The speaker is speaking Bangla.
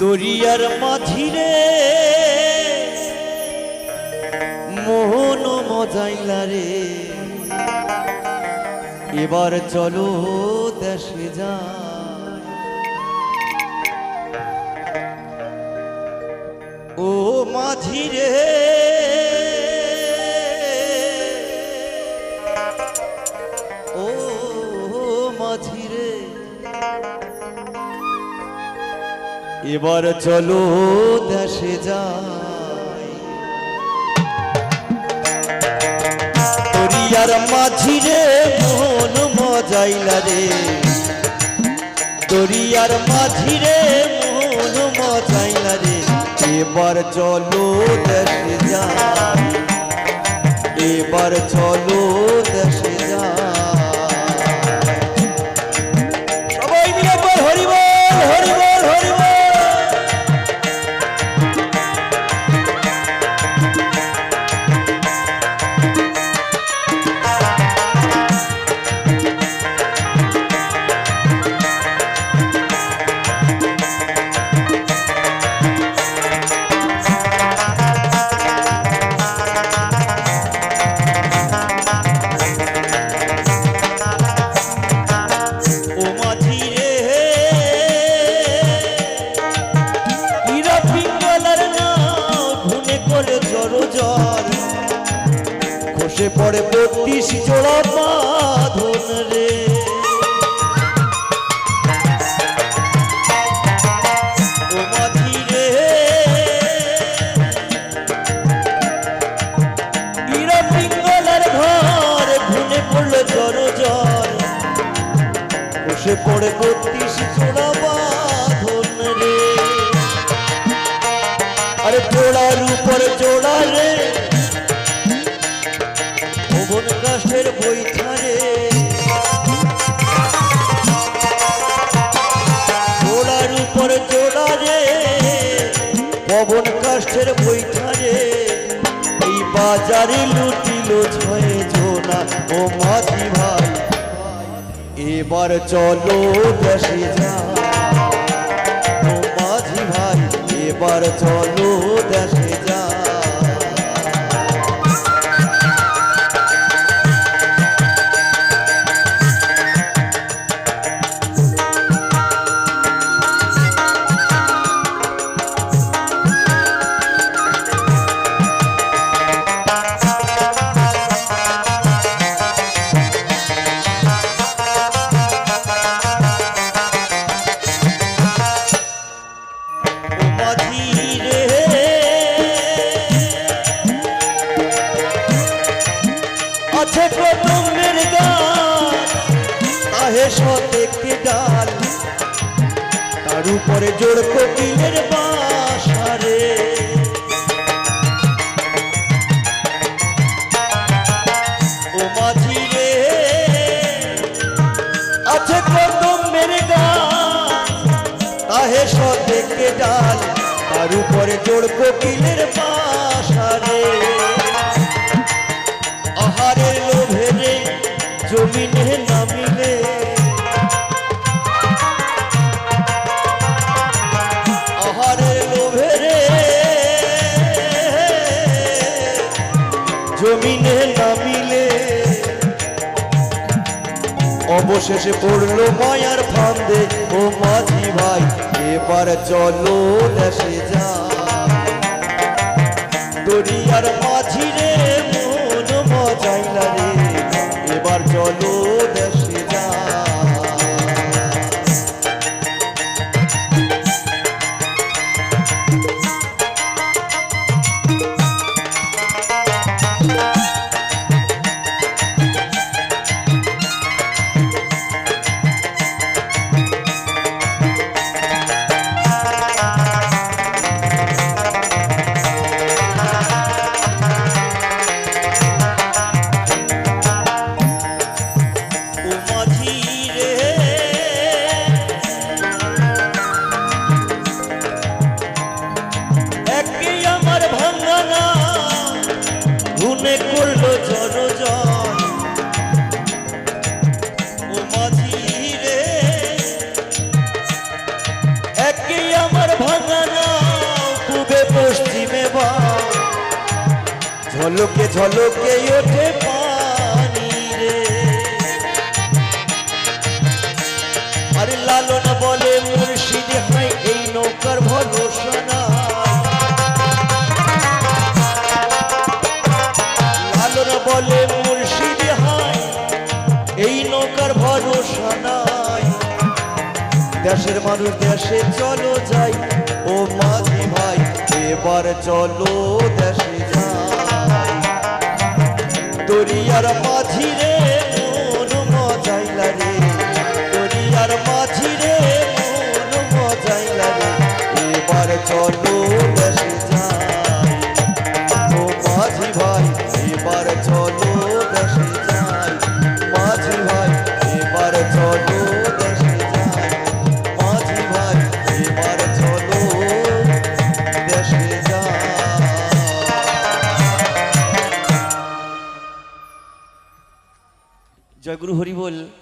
দরিয়ার মাঝিরে মোহন মজাইলা রে। এবার চলো দেশে যা ও মাঝিরে এবার চলো দেশে যাই। দরিয়ার মাঝিরে মন মজাইলা রে। দরিয়ার মাঝিরে মন মজাইলা রে। এবার চলো দেশে যাই। এবার চলো দেশে জোড়া বাঁধন রে। বসে পড়ে বত্রিশ জোড়া বাঁধন রে। আরে জোড়ার উপর জোড়া রে। ভুবন কাষ্ঠের বৈঠা রে উপর জোড়া রে, পবন কাষ্ঠের বৈঠা রে এই বাজারে লুটিল ছয় জোনা ও মাঝি ভাই। এবার চলো দেশে যা মাঝি ভাই, এবার চলো দেশে যা আহে সতেকটি ডাল। তার উপরে জোড় কোকিলের বাসারে। ও মাঝি রে ডাল। তার উপরে জোড় কোকিলের জমিনে নামিলে। অবশেষে পড়ল মায়ার ফান্দে ও মাঝি ভাই, এবার চলো দেশে যা। দরিয়ার মাঝি রে, মন মজাইলা রে। এবার চলো দেশে যা। ঝলকে ঝলকে ওঠে পানি রে। আরে লালন বলে মুর্শিদ হাই এই নৌকার ভরসা লালন বলে মুর্শিদ হাই এই নৌকার ভরসা দেশের মানুষ দেশে চলো যাই, ও মাঝি ভাই, এবার চলো দেশে দরিয়ার মাঝি রে মন মজাইলা রে। দরিয়ার মাঝি রে মন মজাইলা রে। এবার চলো জয় গুরু হরি বল